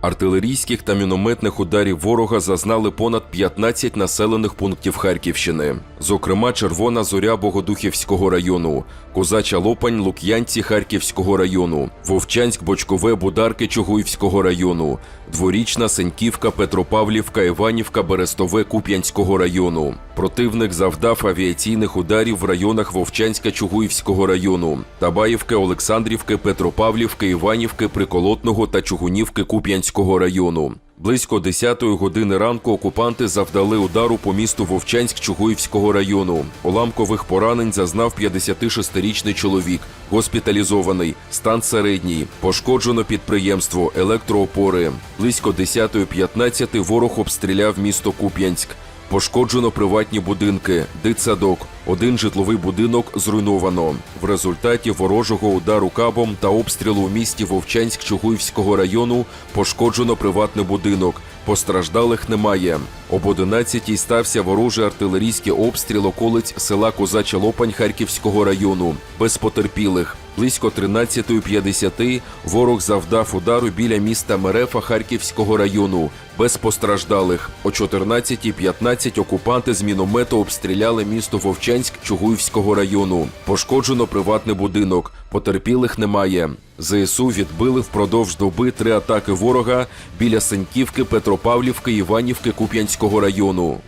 Артилерійських та мінометних ударів ворога зазнали понад 15 населених пунктів Харківщини, зокрема Червона зоря Богодухівського району, Козача Лопань, Лук'янці Харківського району, Вовчанськ, Бочкове, Бударки Чугуївського району, Дворічна, Сеньківка, Петропавлівка, Іванівка, Берестове Куп'янського району. Противник завдав авіаційних ударів в районах Вовчанська Чугуївського району, Табаївки, Олександрівки, Петропавлівки, Іванівки, Приколотного та Чугунівки Куп'янського району. Близько 10-ї години ранку окупанти завдали удару по місту Вовчанськ Чугуївського району. Уламкових поранень зазнав 56-річний чоловік, госпіталізований, стан середній, пошкоджено підприємство, електроопори. Близько 10.15 ворог обстріляв місто Куп'янськ. Пошкоджено приватні будинки, дитсадок. Один житловий будинок зруйновано. В результаті ворожого удару кабом та обстрілу у місті Вовчанськ Чугуївського району пошкоджено приватний будинок. Постраждалих немає. Об 11-й стався ворожий артилерійський обстріл околиць села Козача Лопань Харківського району. Без потерпілих. Близько 13.50 ворог завдав удару біля міста Мерефа Харківського району. Без постраждалих. О 14.15 окупанти з міномету обстріляли місто Вовчанськ Чугуївського району. Пошкоджено приватний будинок. Потерпілих немає. ЗСУ відбили впродовж доби три атаки ворога біля Сеньківки, Петропавлівки, Іванівки Куп'янського району.